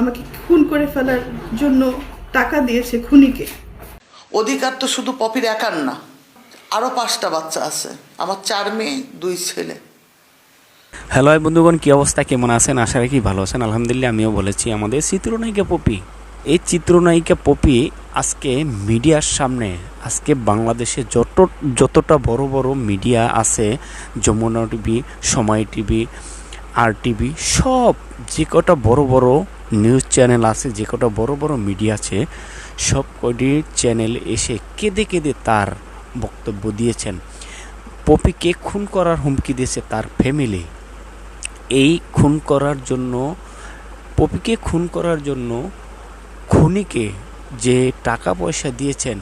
আমাকে খুন করে ফেলার জন্য টাকা দিয়েছে খুনিকে। অধিকার তো শুধু পপির একার না আরও পাঁচটা বাচ্চা আছে আমার চার মেয়ে দুই ছেলে। হ্যালো বন্ধুগণ কী অবস্থা? কেমন আছেন? আশা রাখি ভালো আছেন। আলহামদুলিল্লাহ আমিও বলেছি আমাদের চিত্রনায়িকা পপি। এই চিত্রনায়িকা পপি আজকে মিডিয়ার সামনে আজকে বাংলাদেশে যত যতটা বড় বড় মিডিয়া আছে Jamuna TV Somoy TV R TV সব যে কটা বড় বড় নিউজ চ্যানেল আছে, যে কটা বড় বড় মিডিয়া আছে, সব কটি চ্যানেল এসে কেঁদে কেঁদে তার বক্তব্য দিয়েছেন। পপিকে খুন করার হুমকি দিয়েছে তার ফ্যামিলি এই খুন করার জন্য, পপিকে খুন করার জন্য খুনিকে যে টাকা পয়সা দিয়েছেন,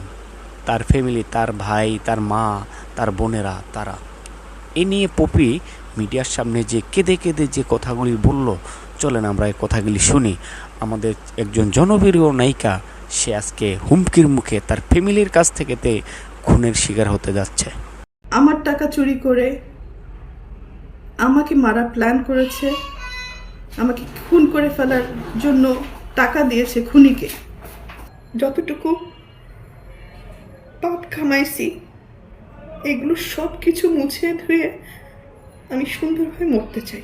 তার ফ্যামিলি তার ভাই, তার মা, তার বোনেরা, তারা। এ নিয়ে পপি মিডিয়ার সামনে যে কেঁদে কেঁদে যে কথাগুলি বলল চলেন, আমরা এই কথাগুলি শুনি। আমাদের একজন জনপ্রিয় নায়িকা, সে আজকে হুমকির মুখে তার ফ্যামিলির কাছ থেকে তে খুনের শিকার হতে যাচ্ছে। আমার টাকা চুরি করে আমাকে মারা প্ল্যান করেছে, আমাকে খুন করে ফেলার জন্য টাকা দিয়েছে খুনিকে। যতটুকু পাপ খামাইছি, এগুলো সব কিছু মুছে ধুয়ে আমি সুন্দরভাবে মরতে চাই।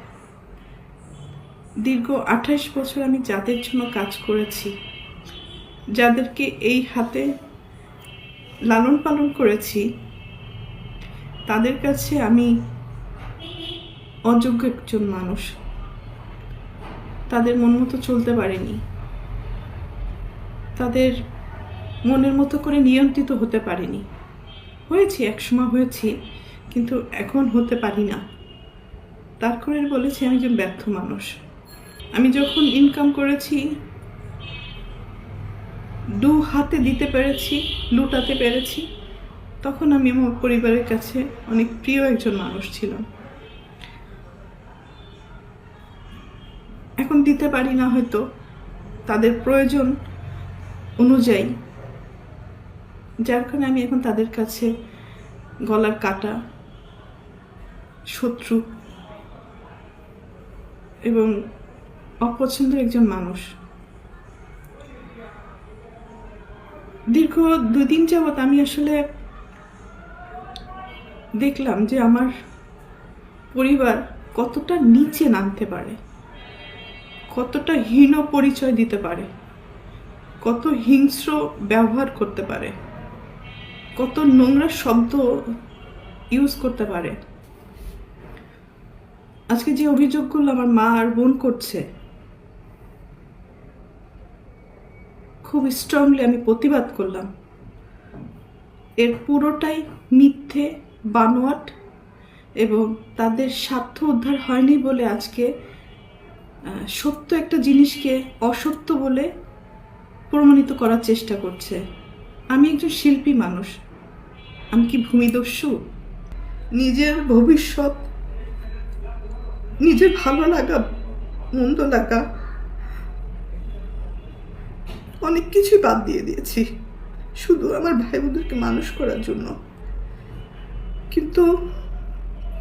দীর্ঘ আঠাশ বছর আমি যাদের জন্য কাজ করেছি, যাদেরকে এই হাতে লালন পালন করেছি, তাদের কাছে আমি অযোগ্য একজন মানুষ। তাদের মন মতো চলতে পারিনি। তাদের মনের মতো করে নিয়ন্ত্রিত হতে পারিনি। হয়েছি, একসময় হয়েছি, কিন্তু এখন হতে পারি না। তার করে বলেছি, আমি একজন ব্যর্থ মানুষ। আমি যখন ইনকাম করেছি, দু হাতে দিতে পেরেছি, লুটাতে পেরেছি, তখন আমি আমার পরিবারের কাছে অনেক প্রিয় একজন মানুষ ছিলাম। এখন দিতে পারি না হয়তো, তাদের প্রয়োজন অনুযায়ী। যার কারণে আমি এখন তাদের কাছে গলার কাটা, শত্রু এবং অপছন্দের একজন মানুষ। দীর্ঘ দুদিন যাবৎ আমি আসলে দেখলাম যে আমার পরিবার কতটা নিচে নামতে পারে, কতটা হীন পরিচয় দিতে পারে, কত হিংস্র ব্যবহার করতে পারে, কত নোংরা শব্দ ইউজ করতে পারে। আজকে যে অভিযোগগুলো আমার মা আর বোন করছে খুব স্ট্রংলি আমি প্রতিবাদ করলাম। এর পুরোটাই মিথ্যে, বানোয়াট এবং তাদের স্বার্থ উদ্ধার হয়নি বলে আজকে সত্য একটা জিনিসকে অসত্য বলে প্রমাণিত করার চেষ্টা করছে। আমি একজন শিল্পী মানুষ। আমি কি ভূমিদস্যু? নিজের ভবিষ্যৎ, নিজের ভালো লাগা, মন্দ লাগা অনেক কিছুই বাদ দিয়ে দিয়েছি। শুধু আমার ভাই বোনদেরকে মানুষ করার জন্য। কিন্তু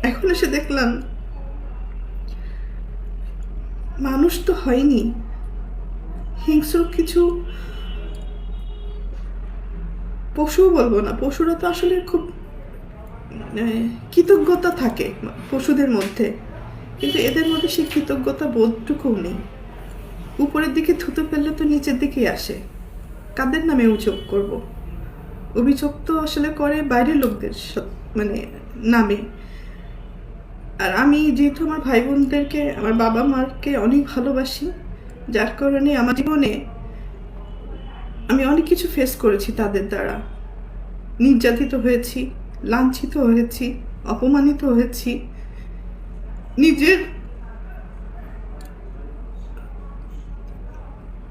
এখন এসে দেখলাম, মানুষ তো হয়নি। হিংস্র কিছু পশুও বলব না। পশুরা তো আসলে খুব কৃতজ্ঞতা থাকে পশুদের মধ্যে। কিন্তু এদের মধ্যে সেই কৃতজ্ঞতা বোধটুকুও নেই। উপরের দিকে থুতো ফেললে তো নিচের দিকেই আসে। কাদের নামে অভিযোগ করব? অভিযোগ তো আসলে করে বাইরের লোকদের মানে নামে। আর আমি যেহেতু আমার ভাই বোনদেরকে আমার বাবা মাকে অনেক ভালোবাসি, যার কারণে আমার জীবনে আমি অনেক কিছু ফেস করেছি তাদের দ্বারা। নির্যাতিত হয়েছি, লাঞ্ছিত হয়েছি, অপমানিত হয়েছি। নিজের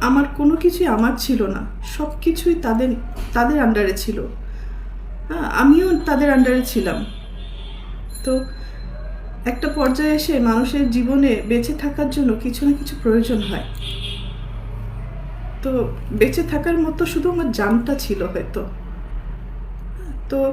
আমার কোনো কিছুই আমার ছিল না। সব কিছুই তাদের তাদের আন্ডারে ছিল। হ্যাঁ আমিও তাদের আন্ডারে ছিলাম। তো একটা পর্যায়ে এসে মানুষের জীবনে বেঁচে থাকার জন্য কিছু না কিছু প্রয়োজন হয়। তো বেঁচে থাকার মতো শুধু আমার জানটা ছিল হয়তো। তো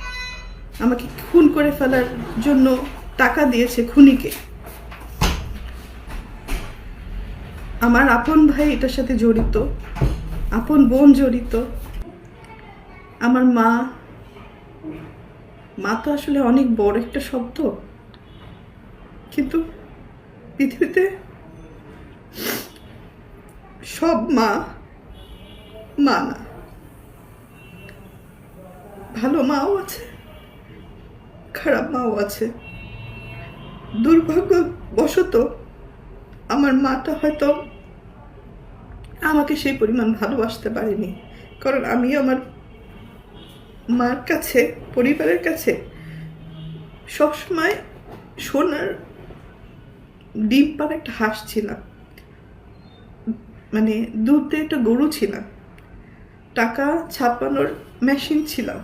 আমাকে খুন করে ফেলার জন্য টাকা দিয়েছে খুনিকে। আমার আপন ভাই এটার সাথে জড়িত, আপন বোন জড়িত। আমার মা মা তো আসলে অনেক বড় একটা শব্দ। কিন্তু পৃথিবীতে সব মা মা না। ভালো মাও আছে। খারাপ মাও আছে। দুর্ভাগ্যবশত আমার মাটা হয়তো আমাকে সেই পরিমাণ ভালোবাসতে পারেনি। কারণ আমি আমার মার কাছে, পরিবারের কাছে সবসময় সোনার ডিম পার একটা হাঁস ছিলাম। মানে দুধ একটা গরু ছিলাম। টাকা ছাপানোর মেশিন ছিলাম।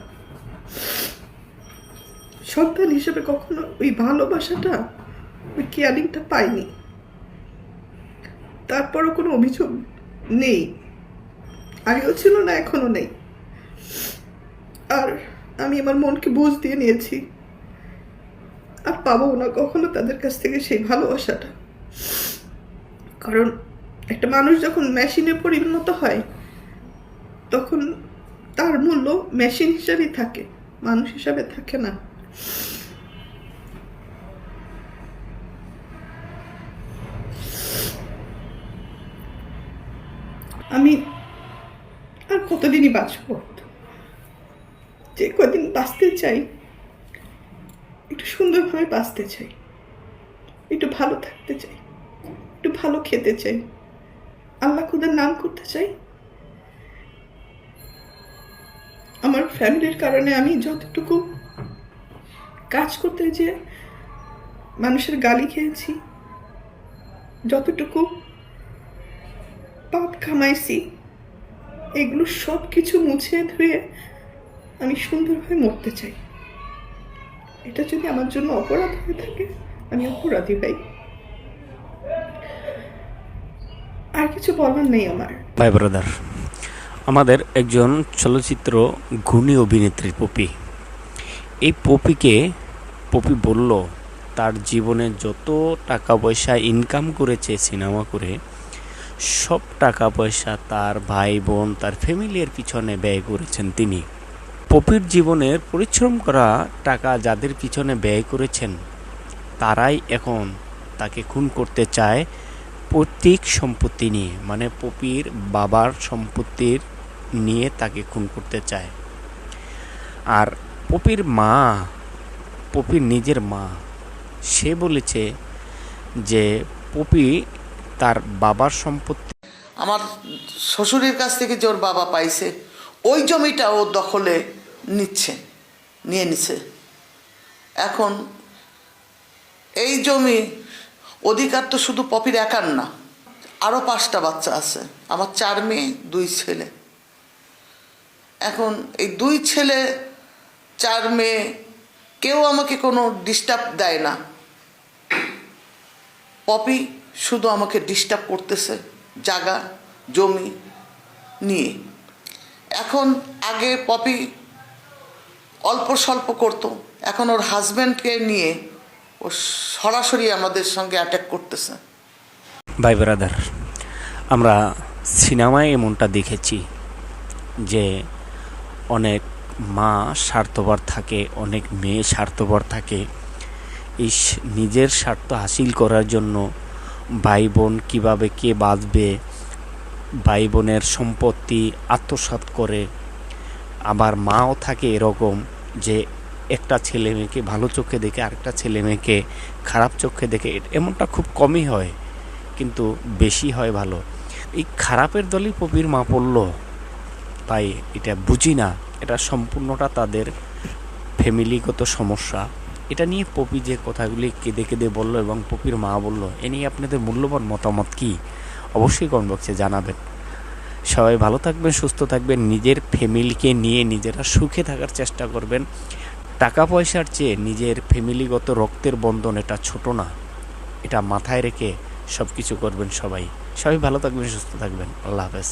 সন্তান হিসেবে কখনো ওই ভালোবাসাটা, ওই কেয়ারিংটা পাইনি। তারপরও কোনো অভিযোগ নেই। আগেও ছিল না এখনও নেই। আর আমি আমার মনকে বুঝ দিয়ে নিয়েছি। আর পাবো না কখনো তাদের কাছ থেকে সেই ভালোবাসাটা। কারণ একটা মানুষ যখন মেশিনে পরিণত হয়, তখন তার মূল্য মেশিন হিসাবেই থাকে, মানুষ হিসাবে থাকে না। আমি আর কতদিনই বাঁচব? যে কদিন বাঁচতে চাই, একটু সুন্দরভাবে বাঁচতে চাই, একটু ভালো থাকতে চাই, একটু ভালো খেতে চাই, আল্লাহ খুদার নাম করতে চাই। আমার ফ্যামিলির কারণে আমি যতটুকু কাজ করতে যে মানুষের গালি খেয়েছি, যতটুকু পাপ কামাইছি, এগুলো সব কিছু মুছে ধুয়ে আমি সুন্দরভাবে মরতে চাই। এটা যদি আমার জন্য অপরাধ হয়ে থাকে, আমি অপরাধী ভাই। আর কিছু বলার নেই আমার। ভাই ব্রাদার আমাদের একজন চলচ্চিত্র ঘূর্ণি অভিনেত্রী, পপি। এই পপিকে, পপি বলল, তার জীবনে যত টাকা পয়সা ইনকাম করেছে সিনেমা করে, সব টাকা পয়সা তার ভাই বোন, তার ফ্যামিলির পিছনে ব্যয় করেছেন তিনি। পপির জীবনের পরিশ্রম করা টাকা যাদের পিছনে ব্যয় করেছেন, তারাই এখন তাকে খুন করতে চায় পৈতৃক সম্পত্তি নিয়ে মানে পপির বাবার সম্পত্তির নিয়ে তাকে খুন করতে চায়। আর পপির মা পপির নিজের মা, সে বলেছে যে পপি তার বাবার সম্পত্তি। আমার শ্বশুরের কাছ থেকে যে ওর বাবা পাইছে, ওই জমিটা ও দখলে নিচ্ছে, নিয়ে নিছে। এখন এই জমি অধিকার তো শুধু পপির একার না আরও পাঁচটা বাচ্চা আছে, আমার চার মেয়ে, দুই ছেলে। এখন এই দুই ছেলে চার মেয়ে, কেউ আমাকে কোনো ডিস্টার্ব দেয় না। পপি শুধু আমাকে ডিস্টার্ব করতেছে জায়গা জমি নিয়ে। এখন আগে পপি অল্প স্বল্প করতো, এখন ওর হাজব্যান্ডকে নিয়ে ও সরাসরি আমাদের সঙ্গে অ্যাটাক করতেছে। ভাই ব্রাদার, আমরা সিনেমায় এমনটা দেখেছি যে অনেক মা স্বার্থপর থাকে, অনেক মেয়ে স্বার্থপর থাকে। এই নিজের স্বার্থ হাসিল করার জন্য ভাই বোন কীভাবে কে বাঁচবে? ভাই বোনের সম্পত্তি আত্মসাৎ করে। আবার মাও থাকে এরকম যে একটা ছেলে মেয়েকে ভালো চোখে দেখে আরেকটা ছেলে মেয়েকে খারাপ চোখে দেখে। এমনটা খুব কমই হয়, কিন্তু বেশি হয় ভালো। এই খারাপের দলই পপির মা পড়ল। তাই এটা বুঝি না। এটা সম্পূর্ণটা তাদের ফ্যামিলিগত সমস্যা। এটা নিয়ে পপি যে কথাগুলি কেঁদে কেঁদে বলল এবং পপির মা বলল, এ নিয়ে আপনাদের মূল্যবান মতামত কি? অবশ্যই কমেন্ট বক্সে জানাবেন। সবাই ভালো থাকবেন, সুস্থ থাকবেন, নিজের ফ্যামিলিকে নিয়ে নিজেরা সুখে থাকার চেষ্টা করবেন। টাকা পয়সার চেয়ে নিজের ফ্যামিলিগত রক্তের বন্ধন এটা ছোট না, এটা মাথায় রেখে সব কিছু করবেন সবাই। সবাই ভালো থাকবেন, সুস্থ থাকবেন। আল্লাহ হাফেজ।